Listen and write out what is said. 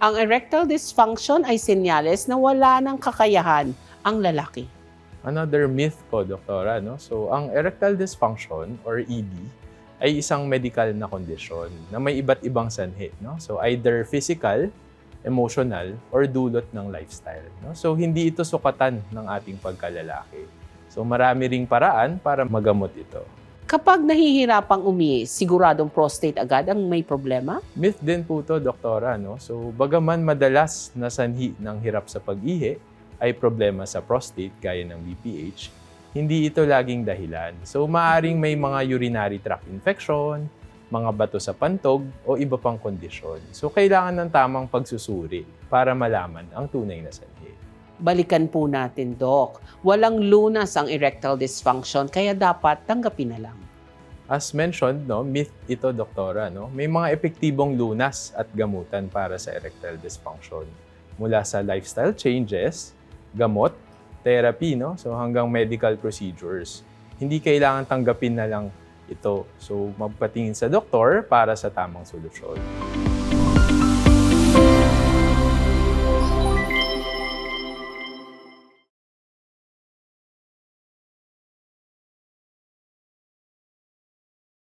Ang erectile dysfunction ay senyales na wala ng kakayahan ang lalaki. Another myth po, doktora, no? So, ang erectile dysfunction or ED ay isang medical na kondisyon na may iba't ibang sanhi, no? So, either physical, emotional, or dulot ng lifestyle, no? So, hindi ito sukatan ng ating pagkalalaki. So, marami ring paraan para magamot ito. Kapag nahihirapang umihi, siguradong prostate agad ang may problema? Myth din po to, doktora, no? So, bagaman madalas na sanhi ng hirap sa pag-ihi ay problema sa prostate gaya ng BPH, hindi ito laging dahilan. So, maaring may mga urinary tract infection, mga bato sa pantog, o iba pang kondisyon. So, kailangan ng tamang pagsusuri para malaman ang tunay na sanhi. Balikan po natin, Doc. Walang lunas ang erectile dysfunction, kaya dapat tanggapin na lang. As mentioned, no, myth ito, doktora, no? May mga epektibong lunas at gamutan para sa erectile dysfunction. Mula sa lifestyle changes, gamot, therapy, no? So hanggang medical procedures. Hindi kailangan tanggapin na lang ito. So magpatingin sa doktor para sa tamang solusyon.